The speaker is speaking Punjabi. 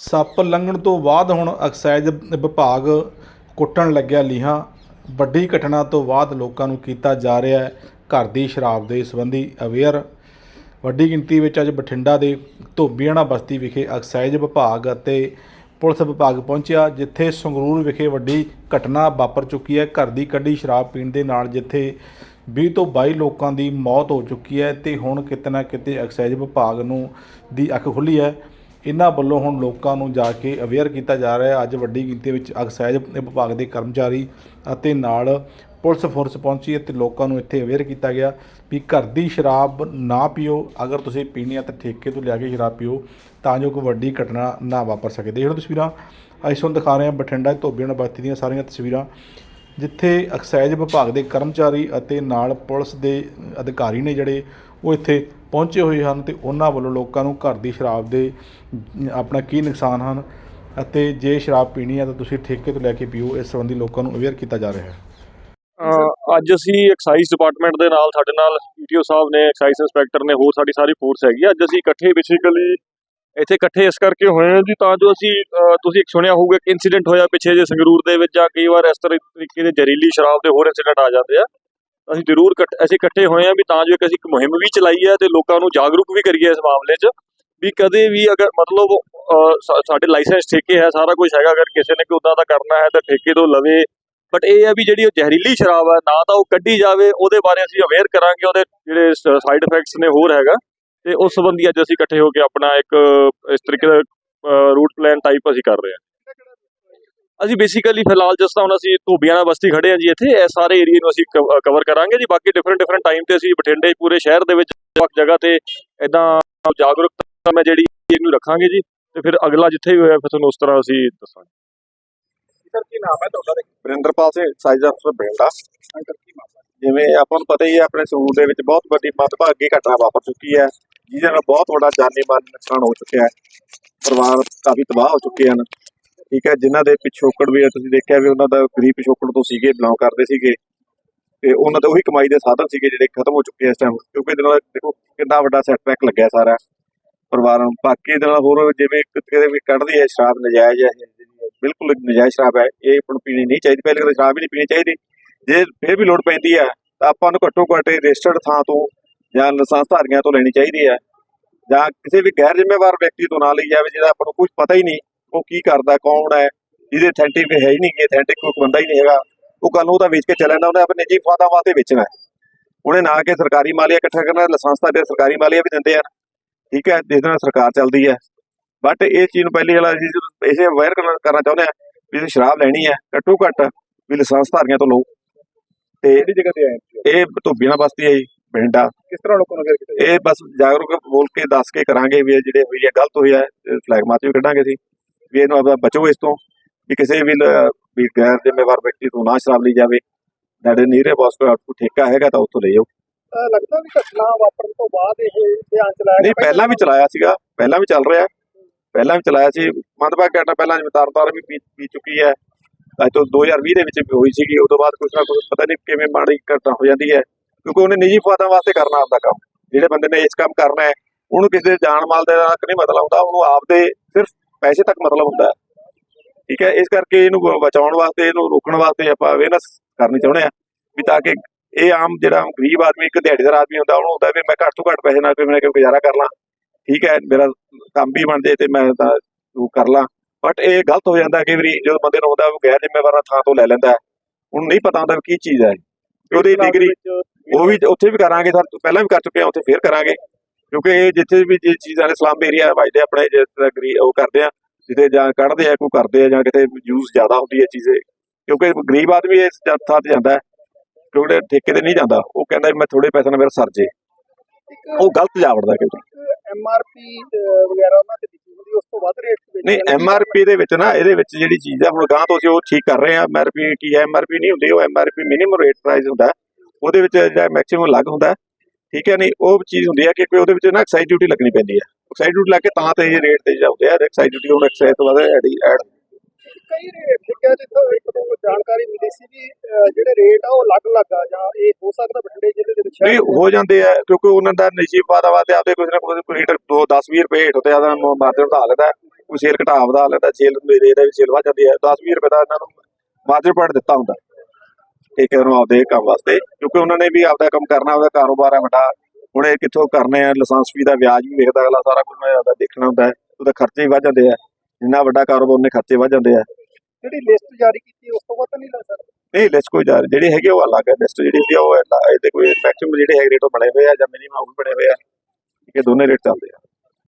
ਸੱਪ ਲੰਘਣ ਤੋਂ ਬਾਅਦ ਹੁਣ ਐਕਸਾਈਜ਼ ਵਿਭਾਗ ਕੁੱਟਣ ਲੱਗਿਆ ਲੀਹਾਂ। ਵੱਡੀ ਘਟਨਾ ਤੋਂ ਬਾਅਦ ਲੋਕਾਂ ਨੂੰ ਕੀਤਾ ਜਾ ਰਿਹਾ ਹੈ ਘਰ ਦੀ ਸ਼ਰਾਬ ਦੇ ਸੰਬੰਧੀ ਅਵੇਅਰ। ਵੱਡੀ ਗਿਣਤੀ ਵਿੱਚ ਅੱਜ ਬਠਿੰਡਾ ਦੇ ਧੋਬੀਆਣਾ ਬਸਤੀ ਵਿਖੇ ਐਕਸਾਈਜ਼ ਵਿਭਾਗ ਅਤੇ ਪੁਲਿਸ ਵਿਭਾਗ ਪਹੁੰਚਿਆ, ਜਿੱਥੇ ਸੰਗਰੂਰ ਵਿਖੇ ਵੱਡੀ ਘਟਨਾ ਵਾਪਰ ਚੁੱਕੀ ਹੈ। ਘਰ ਦੀ ਕੱਢੀ ਸ਼ਰਾਬ ਪੀਣ ਦੇ ਨਾਲ ਜਿੱਥੇ 20 ਤੋਂ 22 ਲੋਕਾਂ ਦੀ ਮੌਤ ਹੋ ਚੁੱਕੀ ਹੈ ਤੇ ਹੁਣ ਕਿਤੇ ਨਾ ਕਿਤੇ ਐਕਸਾਈਜ਼ ਵਿਭਾਗ ਨੂੰ ਦੀ ਅੱਖ ਖੁੱਲੀ ਹੈ। ਇਹਨਾਂ ਵੱਲੋਂ ਹੁਣ ਲੋਕਾਂ ਨੂੰ ਜਾ ਕੇ ਅਵੇਅਰ ਕੀਤਾ ਜਾ ਰਿਹਾ ਹੈ। ਅੱਜ ਵੱਡੀ ਗਿਣਤੀ ਵਿੱਚ ਐਕਸਾਈਜ਼ ਵਿਭਾਗ ਦੇ ਕਰਮਚਾਰੀ ਅਤੇ ਨਾਲ ਪੁਲਿਸ ਫੋਰਸ ਪਹੁੰਚੀ ਅਤੇ ਲੋਕਾਂ ਨੂੰ ਇੱਥੇ ਅਵੇਅਰ ਕੀਤਾ ਗਿਆ ਵੀ ਘਰ ਦੀ ਸ਼ਰਾਬ ਨਾ ਪੀਓ। ਅਗਰ ਤੁਸੀਂ ਪੀਣੀ ਹੈ ਤਾਂ ਠੇਕੇ ਤੋਂ ਲਿਆ ਕੇ ਸ਼ਰਾਬ ਪੀਓ ਤਾਂ ਜੋ ਕੋਈ ਵੱਡੀ ਘਟਨਾ ਨਾ ਵਾਪਰ ਸਕੇ। ਦੇਖ ਲਓ ਤਸਵੀਰਾਂ, ਅਸੀਂ ਤੁਹਾਨੂੰ ਦਿਖਾ ਰਹੇ ਹਾਂ ਬਠਿੰਡਾ ਧੋਬੀਆਂ ਧੋਬੀਆਣਾ ਬਸਤੀ ਦੀਆਂ ਸਾਰੀਆਂ ਤਸਵੀਰਾਂ, ਜਿੱਥੇ ਐਕਸਾਈਜ਼ ਵਿਭਾਗ ਦੇ ਕਰਮਚਾਰੀ ਅਤੇ ਨਾਲ ਪੁਲਿਸ ਦੇ ਅਧਿਕਾਰੀ ਨੇ ਜਿਹੜੇ ਉਹ ਇੱਥੇ ਪਹੁੰਚੇ ਹੋਏ ਹਨ ਤੇ ਉਹਨਾਂ ਵੱਲੋਂ ਲੋਕਾਂ ਨੂੰ ਘਰ ਦੀ ਸ਼ਰਾਬ ਦੇ, ਆਪਣਾ ਕੀ ਨੁਕਸਾਨ ਹਨ ਅਤੇ ਜੇ ਸ਼ਰਾਬ ਪੀਣੀ ਹੈ ਤਾਂ ਤੁਸੀਂ ਠੇਕੇ ਤੋਂ ਲੈ ਕੇ ਪੀਓ, ਇਸ ਸੰਬੰਧੀ ਲੋਕਾਂ ਨੂੰ ਅਵੇਅਰ ਕੀਤਾ ਜਾ ਰਿਹਾ ਹੈ ਅੱਜ ਅਸੀਂ ਐਕਸਾਈਜ਼ ਡਿਪਾਰਟਮੈਂਟ ਦੇ ਨਾਲ, ਸਾਡੇ ਨਾਲ ਈਟੀਓ ਸਾਹਿਬ ਨੇ ਐਕਸਾਈਜ਼ ਇੰਸਪੈਕਟਰ ਨੇ, ਹੋਰ ਸਾਡੀ ਸਾਰੀ ਫੋਰਸ ਹੈਗੀ ਆ। ਅੱਜ ਅਸੀਂ ਇਕੱਠੇ ਬੇਸਿਕਲੀ ਇੱਥੇ ਇਕੱਠੇ ਇਸ ਕਰਕੇ ਹੋਏ ਹਾਂ ਜੀ, ਤਾਂ ਜੋ ਅਸੀਂ ਤੁਸੀਂ ਇੱਕ ਸੁਣਿਆ ਹੋਊਗਾ ਕਿ ਇਨਸੀਡੈਂਟ ਹੋਇਆ ਪਿੱਛੇ ਜੇ ਸੰਗਰੂਰ ਦੇ ਵਿੱਚ, ਜਾਂ ਕਈ ਵਾਰ ਇਸ ਤਰ੍ਹਾਂ ਤਰੀਕੇ ਦੇ ਜ਼ਹਿਰੀਲੀ ਸ਼ਰਾਬ ਦੇ ਹੋਰ ਇਨਸੀਡੈਂਟ ਆ ਜਾਂਦੇ ਆ ਅਸੀਂ ਜ਼ਰੂਰ ਇਕੱਠ- ਅਸੀਂ ਇਕੱਠੇ ਹੋਏ ਹਾਂ ਵੀ ਤਾਂ ਜੋ ਇੱਕ ਅਸੀਂ ਇੱਕ ਮੁਹਿੰਮ ਵੀ ਚਲਾਈ ਹੈ ਤੇ ਲੋਕਾਂ ਨੂੰ ਜਾਗਰੂਕ ਵੀ ਕਰੀਏ ਇਸ ਮਾਮਲੇ 'ਚ, ਵੀ ਕਦੇ ਵੀ ਅਗਰ ਮਤਲਬ ਸਾਡੇ ਲਾਇਸੈਂਸ ਠੇਕੇ ਹੈ, ਸਾਰਾ ਕੁਝ ਹੈਗਾ, ਅਗਰ ਕਿਸੇ ਨੇ ਕੋਈ ਉਦਾਂ ਦਾ ਕਰਨਾ ਹੈ ਤਾਂ ਠੇਕੇ ਤੋਂ ਲਵੇ ਬਟ ਇਹ ਹੈ ਵੀ ਜਿਹੜੀ ਉਹ ਜ਼ਹਿਰੀਲੀ ਸ਼ਰਾਬ ਹੈ, ਨਾ ਤਾਂ ਉਹ ਕੱਢੀ ਜਾਵੇ, ਉਹਦੇ ਬਾਰੇ ਅਸੀਂ ਅਵੇਅਰ ਕਰਾਂਗੇ, ਉਹਦੇ ਜਿਹੜੇ ਸਾਈਡ ਇਫੈਕਟਸ ਨੇ ਹੋਰ ਹੈਗਾ, ਤੇ ਉਸ ਸੰਬੰਧੀ ਅੱਜ ਅਸੀਂ ਇਕੱਠੇ ਹੋ ਕੇ ਆਪਣਾ ਇੱਕ, ਇਸ ਤਰੀਕੇ ਦਾ ਰੂਟ ਪਲਾਨ ਟਾਈਪ ਅਸੀਂ ਕਰ ਰਹੇ ਹਾਂ। ਅਸੀਂ ਬੇਸਿਕਲੀ ਫਿਲਹਾਲ ਜਿਸ ਤਰ੍ਹਾਂ ਹੁਣ ਅਸੀਂ ਧੋਬੀਆਣਾ ਬਸਤੀ ਖੜੇ ਹਾਂ ਜੀ ਇੱਥੇ। ਇਹ ਸਾਰੇ ਏਰੀਆ ਨੂੰ ਅਸੀਂ ਕਵਰ ਕਰਾਂਗੇ ਜੀ। ਬਾਕੀ ਡਿਫਰੈਂਟ ਡਿਫਰੈਂਟ ਟਾਈਮ ਤੇ ਅਸੀਂ ਬਠਿੰਡੇ ਪੂਰੇ ਸ਼ਹਿਰ ਦੇ ਵਿੱਚ ਵੱਖ ਜਗ੍ਹਾ ਤੇ ਇਦਾਂ ਜਾਗਰੂਕਤਾ ਮੈਂ ਜਿਹੜੀ ਇਹਨੂੰ ਰੱਖਾਂਗੇ ਜੀ। ਤੇ ਫਿਰ ਅਗਲਾ ਜਿੱਥੇ ਵੀ ਹੋਇਆ, ਫਿਰ ਤੁਹਾਨੂੰ ਉਸ ਤਰ੍ਹਾਂ ਅਸੀਂ ਦੱਸਾਂਗੇ। ਸਰ, ਕੀ ਨਾਮ ਹੈ ਤੁਹਾਡਾ? ਵਰਿੰਦਰਪਾਲ ਸਿੰਘ ਸਾਈਜ਼ ਅਫਸਰ ਬਠਿੰਡਾ ਜਿਵੇਂ ਆਪਾਂ ਨੂੰ ਪਤਾ ਹੀ ਹੈ, ਆਪਣੇ ਸਕੂਲ ਦੇ ਵਿੱਚ ਬਹੁਤ ਵੱਡੀ ਮੰਦਭਾਗੀ ਘਟਨਾ ਵਾਪਰ ਚੁੱਕੀ ਹੈ। ਜਿਹਦੇ ਨਾਲ ਬਹੁਤ ਵੱਡਾ ਜਾਨੀ ਮਾਲੀ ਨੁਕਸਾਨ ਹੋ ਚੁੱਕਿਆ ਹੈ। ਪਰਿਵਾਰ ਕਾਫੀ ਤਬਾਹ ਹੋ ਚੁੱਕੇ ਹਨ। ਠੀਕ ਹੈ, ਜਿਨ੍ਹਾਂ ਦੇ ਪਿਛੋਕੜ ਵੀ ਤੁਸੀਂ ਦੇਖਿਆ ਵੀ ਉਹਨਾਂ ਦਾ ਗਰੀਬ ਪਿਛੋਕੜ ਤੋਂ ਸੀਗੇ ਬਿਲੋਂਗ ਕਰਦੇ ਸੀਗੇ। ਤੇ ਉਹਨਾਂ ਦੇ ਉਹੀ ਕਮਾਈ ਦੇ ਸਾਧਨ ਸੀਗੇ ਜਿਹੜੇ ਖਤਮ ਹੋ ਚੁੱਕੇ ਇਸ ਟਾਈਮ ਕਿਉਂਕਿ ਇਹਦੇ ਨਾਲ ਦੇਖੋ ਕਿੰਨਾ ਵੱਡਾ ਸੈਟਬੈਕ ਲੱਗਿਆ ਸਾਰਾ ਪਰਿਵਾਰਾਂ ਨੂੰ। ਬਾਕੀ ਇਹਦੇ ਨਾਲ ਹੋਰ ਜਿਵੇਂ ਕਿਤੇ ਵੀ ਕੱਢਦੀ ਹੈ, ਸ਼ਰਾਬ ਨਜਾਇਜ਼ ਹੈ, ਬਿਲਕੁਲ ਨਜਾਇਜ਼ ਸ਼ਰਾਬ ਹੈ, ਇਹ ਆਪਾਂ ਨੂੰ ਪੀਣੀ ਨਹੀਂ ਚਾਹੀਦੀ। ਪਹਿਲੇ ਕਦੇ ਸ਼ਰਾਬ ਹੀ ਨਹੀਂ ਪੀਣੀ ਚਾਹੀਦੀ। ਜੇ ਫਿਰ ਵੀ ਲੋੜ ਪੈਂਦੀ ਹੈ, ਤਾਂ ਆਪਾਂ ਨੂੰ ਘੱਟੋ ਘੱਟ ਰਜਿਸਟਰਡ ਥਾਂ ਤੋਂ ਜਾਂ ਲਾਇਸੈਂਸ ਧਾਰੀਆਂ ਤੋਂ ਲੈਣੀ ਚਾਹੀਦੀ ਹੈ। ਜਾਂ ਕਿਸੇ ਵੀ ਗੈਰ ਜ਼ਿੰਮੇਵਾਰ ਵਿਅਕਤੀ ਤੋਂ ਨਾ ਲਈ ਜਾਵੇ, ਜਿਹਦਾ ਆਪਾਂ ਨੂੰ ਕੁਝ ਪਤਾ ਹੀ ਨਹੀਂ। ਉਹ ਕੀ ਕਰਦਾ ਕੌਣ ਹੈ? ਜਿਹਦੇ ਅਥੈਂਟਿਕ ਹੈ ਹੀ ਨਹੀਂ ਕਿ ਅਥੈਂਟਿਕ ਕੋਈ ਬੰਦਾ ਹੀ ਨਹੀਂ ਹੈਗਾ। ਉਹ ਕੱਲ ਨੂੰ ਉਹਦਾ ਵੇਚ ਕੇ ਚਲਾ ਜਾਂਦਾ ਉਹਨੇ ਆਪਣੇ ਨਿੱਜੀ ਫਾਇਦਾ ਵਾਸਤੇ ਵੇਚਣਾ ਉਹਨੇ ਨਾ ਕਿ ਸਰਕਾਰੀ ਮਾਲੀਆ ਇਕੱਠਾ ਕਰਨਾ ਲਾਇਸੈਂਸ ਤਾਂ ਫਿਰ ਸਰਕਾਰੀ ਮਾਲੀਆ ਵੀ ਦਿੰਦੇ ਆ ਠੀਕ ਹੈ ਜਿਸ ਨਾਲ ਸਰਕਾਰ ਚੱਲਦੀ ਹੈ। ਬਟ ਇਹ ਚੀਜ਼ ਨੂੰ ਪਹਿਲੀ ਵਾਲਾ ਅਸੀਂ ਇਸੇ ਅਵੇਅਰ ਕਰਨਾ ਚਾਹੁੰਦੇ ਆ ਵੀ ਤੁਸੀਂ ਸ਼ਰਾਬ ਲੈਣੀ ਹੈ ਘੱਟੋ ਘੱਟ ਵੀ ਲਾਇਸੈਂਸ ਧਾਰੀਆਂ ਤੋਂ ਲਓ। ਤੇ ਕਿਹੜੀ ਜਗ੍ਹਾ ਤੇ ਆਏ? ਇਹ ਧੋਬੀਆਂ ਬਸਤੀ ਹੈ ਜੀ ਬਠਿੰਡਾ ਕਿਸ ਤਰ੍ਹਾਂ ਲੋਕਾਂ ਨੂੰ ਕੀਤਾ ਇਹ ਬਸ ਜਾਗਰੂਕ ਬੋਲ ਕੇ ਦੱਸ ਕੇ ਕਰਾਂਗੇ ਵੀ ਇਹ ਜਿਹੜੇ ਹੋਈ ਹੈ ਗਲਤ ਹੋਈ ਹੈ ਫਲੈਗ ਮਾਰਚ ਵੀ ਕੱਢਾਂਗੇ ਅਸੀਂ। ਵੀ ਇਹਨੂੰ ਆਪਦਾ ਬਚੋ ਇਸ ਤੋਂ ਵੀ ਕਿਸੇ ਵੀ ਵੀ ਗੈਰ ਜ਼ਿੰਮੇਵਾਰ ਵਿਅਕਤੀ ਤੋਂ ਨਾ ਸ਼ਰਾਬ ਲਈ ਜਾਵੇ। ਸਾਡੇ ਨੀਰੇ ਬਸ ਕੋਈ ਠੇਕਾ ਹੈਗਾ ਤਾਂ ਉਸ ਤੋਂ ਲੈ ਜਾਓ ਲੱਗਦਾ ਵੀ ਘਟਨਾ ਵਾਪਰਨ ਤੋਂ ਬਾਅਦ ਇਹ ਧਿਆਨ ਚ ਲਾਇਆ ਨਹੀਂ ਪਹਿਲਾਂ ਵੀ ਚਲਾਇਆ ਸੀਗਾ। ਪਹਿਲਾਂ ਵੀ ਚੱਲ ਰਿਹਾ। ਪਹਿਲਾਂ ਵੀ ਚਲਾਇਆ ਸੀ। ਮੰਦਭਾਗ ਘਟਨਾ ਪਹਿਲਾਂ ਜਿਵੇਂ ਤਾਰ ਤਾਰ ਵੀ ਪੀ ਚੁੱਕੀ ਹੈ। ਅੱਜ ਤੋਂ 2020 ਦੇ ਵਿੱਚ ਵੀ ਹੋਈ ਸੀਗੀ। ਉਸ ਤੋਂ ਬਾਅਦ ਕੁਛ ਨਾ ਕੁਛ ਪਤਾ ਨਹੀਂ ਕਿਵੇਂ ਮਾੜੀ ਘਟਨਾ ਹੋ ਜਾਂਦੀ ਹੈ। ਕਿਉਂਕਿ ਉਹਨੇ ਨਿੱਜੀ ਫਾਇਦਾ ਵਾਸਤੇ ਕਰਨਾ ਆਪਦਾ ਕੰਮ। ਜਿਹੜੇ ਬੰਦੇ ਨੇ ਇਸ ਕੰਮ ਕਰਨਾ ਹੈ ਉਹਨੂੰ ਕਿਸੇ ਦੇ ਜਾਨ ਮਾਲ ਦੇ ਨਹੀਂ ਮਤਲਬ ਹੁੰਦਾ। ਉਹਨੂੰ ਆਪਦੇ ਸਿਰਫ ਪੈਸੇ ਤੱਕ ਮਤਲਬ ਹੁੰਦਾ ਠੀਕ ਹੈ ਇਸ ਕਰਕੇ ਇਹਨੂੰ ਬਚਾਉਣ ਵਾਸਤੇ ਇਹਨੂੰ ਰੋਕਣ ਵਾਸਤੇ ਆਪਾਂ ਅਵੇਅਰਨੈਸ ਕਰਨੀ ਚਾਹੁੰਦੇ ਆ ਵੀ ਤਾਂ ਕਿ ਇਹ ਆਮ ਜਿਹੜਾ ਗਰੀਬ ਆਦਮੀ ਇੱਕ ਦਿਹਾੜੀਦਾਰ ਆਦਮੀ ਹੁੰਦਾ ਉਹਨੂੰ ਹੁੰਦਾ ਵੀ ਮੈਂ ਘੱਟ ਤੋਂ ਘੱਟ ਪੈਸੇ ਨਾਲ ਕੋਈ ਕੋਈ ਗੁਜ਼ਾਰਾ ਕਰ ਲਾਂ। ਠੀਕ ਹੈ ਮੇਰਾ ਕੰਮ ਵੀ ਬਣ ਜੇ ਤੇ ਮੈਂ ਤਾਂ ਉਹ ਕਰ ਲਾਂ। ਬਟ ਇਹ ਗਲਤ ਹੋ ਜਾਂਦਾ ਕਈ ਵਾਰੀ ਜਦੋਂ ਬੰਦੇ ਨੂੰ ਹੁੰਦਾ ਉਹ ਗੈਰ ਜ਼ਿੰਮੇਵਾਰਾਂ ਥਾਂ ਤੋਂ ਲੈ ਲੈਂਦਾ ਉਹਨੂੰ ਨਹੀਂ ਪਤਾ ਹੁੰਦਾ ਵੀ ਕੀ ਚੀਜ਼ ਹੈ। ਉਹਦੀ ਡਿਗਰੀ ਉਹ ਵੀ ਉੱਥੇ ਵੀ ਕਰਾਂਗੇ ਸਰ ਪਹਿਲਾਂ ਵੀ ਕਰ ਚੁੱਕੇ ਆ ਉੱਥੇ ਫੇਰ ਕਰਾਂਗੇ। ਕਿਉਂਕਿ ਇਹ ਜਿੱਥੇ ਵੀ ਜੇ ਚੀਜ਼ਾਂ ਨੇ ਸਲੰਬ ਏਰੀਆ ਵੱਜਦੇ ਆਪਣੇ ਜਿਸ ਤਰ੍ਹਾਂ ਉਹ ਕਰਦੇ ਆ ਜਿੱਥੇ ਜਾਂ ਕੱਢਦੇ ਆ ਕੋਈ ਕਰਦੇ ਆ ਜਾਂ ਕਿਤੇ ਯੂਜ਼ ਜ਼ਿਆਦਾ ਹੁੰਦੀ ਹੈ ਚੀਜ਼ੇ ਕਿਉਂਕਿ ਗਰੀਬ ਆਦਮੀ ਇਸ ਥਾਂ ਤੇ ਜਾਂਦਾ ਕਿਉਂਕਿ ਠੇਕੇ ਤੇ ਨਹੀਂ ਜਾਂਦਾ ਉਹ ਕਹਿੰਦਾ ਮੈਂ ਥੋੜੇ ਪੈਸੇ ਨਾਲ ਮੇਰਾ ਸਰ ਜੇ ਉਹ ਗਲਤ ਜਾਵੜਦਾ ਕਿਉਂਕਿ ਐਮਆਰਪੀ ਵਗੈਰਾ ਉਹਨਾਂ ਤੇ ਲਿਖੀ ਹੁੰਦੀ ਉਸ ਤੋਂ ਵੱਧ ਰੇਟ ਤੇ ਨਹੀਂ ਐਮਆਰਪੀ ਦੇ ਵਿੱਚ ਨਾ ਇਹਦੇ ਵਿੱਚ ਜਿਹੜੀ ਚੀਜ਼ ਆ ਹੁਣ ਗਾਂ ਤੋਂ ਅਸੀਂ ਉਹ ਠੀਕ ਕਰ ਰਹੇ ਆ ਐਮਆਰਪੀ ਕੀ ਹੈ ਐਮਆਰਪੀ ਨਹੀਂ ਹੁੰਦੀ ਉਹ ਐਮਆਰਪੀ ਮਿਨੀਮਮ ਰੇਟ ਪ੍ਰਾਈਸ ਹੁੰਦਾ। ਉਹਦੇ ਵਿੱਚ ਜਿਹੜਾ ਮੈਕਸਿਮਮ ਲੱਗ ਹੁੰਦਾ। ਠੀਕ ਹੈ ਨਹੀਂ? ਉਹ ਚੀਜ਼ ਹੁੰਦੀ ਹੈ ਕਿ ਕੋਈ ਉਹਦੇ ਵਿੱਚ ਨਾ ਐਕਸਾਈਜ਼ ਡਿਊਟੀ ਲੱਗਣੀ ਪੈਂਦੀ ਹੈ। ਐਕਸਾਈਜ਼ ਡਿਊਟੀ ਲੱਗ ਕੇ ਤਾਂ ਤੇ ਇਹ ਰੇਟ ਤੇ ਜਾਂਦੇ ਆ। ਐਕਸਾਈਜ਼ ਡਿਊਟੀ ਹੁਣ ਐਕਸਾਈਜ਼ ਤੋਂ ਬਾਅਦ ਐਡ ਐਡ ਕਈ ਰੇਟ 'ਚ ਤਾਂ ਇੱਕ ਦੋ ਜਾਣਕਾਰੀ ਮਿਲੀ ਸੀ ਵੀ ਅਹ, ਜਿਹੜੇ ਰੇਟ ਆ ਉਹ ਅਲੱਗ-ਅਲੱਗ ਆ ਜਾਂ ਇਹ ਹੋ ਸਕਦਾ ਬਠਿੰਡੇ ਜ਼ਿਲ੍ਹੇ ਦੇ ਵਿੱਚ ਨਹੀਂ ਹੋ ਜਾਂਦੇ ਆ ਕਿਉਂਕਿ ਉਹਨਾਂ ਦਾ ਨਿੱਜੀ ਵਾਦਾ ਤੇ ਆਪਦੇ ਕੁਝ ਨਾ ਕੁਝ ਕੋਈ ਰੇਟ 2 10 20 ਰੁਪਏ ਹੇਠ ਤੇ ਆਦਾ ਮਾਰਜਨ ਵਧਾ ਲੈਂਦਾ। ਕੋਈ ਸੇਲ ਘਟਾ ਵਧਾ ਲੈਂਦਾ ਸੇਲ ਮੇਰੇ ਦਾ ਵੀ ਸੇਲ ਵਧ ਜਾਂਦੀ ਹੈ। 10 20 ਰੁਪਏ ਦਾ ਇਹਨਾਂ ਨੂੰ ਮਾਰਜਨ ਪੁਆਇੰਟ ਦਿੱਤਾ ਹੁੰਦਾ। ਠੇਕੇ ਨੂੰ ਆਪਦੇ ਕੰਮ ਵਾਸਤੇ ਕਿਉਂਕਿ ਉਹਨਾਂ ਨੇ ਵੀ ਆਪਦਾ ਕੰਮ ਕਰਨਾ ਉਹਦਾ ਕਾਰੋਬਾਰ ਹੈ ਵੱਡਾ। ਹੁਣ ਇਹ ਕਿੱਥੋਂ ਕਰਨੇ ਆ ਲਾਇਸੈਂਸ ਫੀ ਦਾ ਵਿਆਜ ਵੀ ਵੇਖਦਾ ਅਗਲਾ ਸਾਰਾ ਕੁਝ ਮੈਂ ਆਪਦਾ ਦੇਖਣਾ ਹੁੰਦਾ ਹੈ। ਉਹਦਾ ਖਰਚੇ ਵੀ ਵੱਧ ਜਾਂਦੇ ਆ। ਜਿੰਨਾ ਵੱਡਾ ਕਾਰੋਬਾਰ ਉਹਨੇ ਖਰਚੇ ਵੱਧ ਜਾਂਦੇ ਆ। ਜਿਹੜੀ ਲਿਸਟ ਜਾਰੀ ਕੀਤੀ ਉਸ ਤੋਂ ਬਾਅਦ ਤਾਂ ਨਹੀਂ ਲੱਗ ਸਕਦਾ? ਨਹੀਂ ਲਿਸਟ ਕੋਈ ਜਾ ਜਿਹੜੀ ਹੈਗੀ ਉਹ ਅਲੱਗ ਹੈ। ਲਿਸਟ ਜਿਹੜੀ ਆ ਉਹ ਇਹਦੇ ਕੋਈ ਮੈਕਸਿਮਮ ਜਿਹੜੇ ਹੈਗੇ ਰੇਟ ਉਹ ਬਣੇ ਹੋਏ ਆ ਜਾਂ ਮਿਨੀਮਮ ਉਹ ਬਣੇ ਹੋਏ ਆ। ਇਹ ਦੋਨੇ ਰੇਟ ਚੱਲਦੇ ਆ।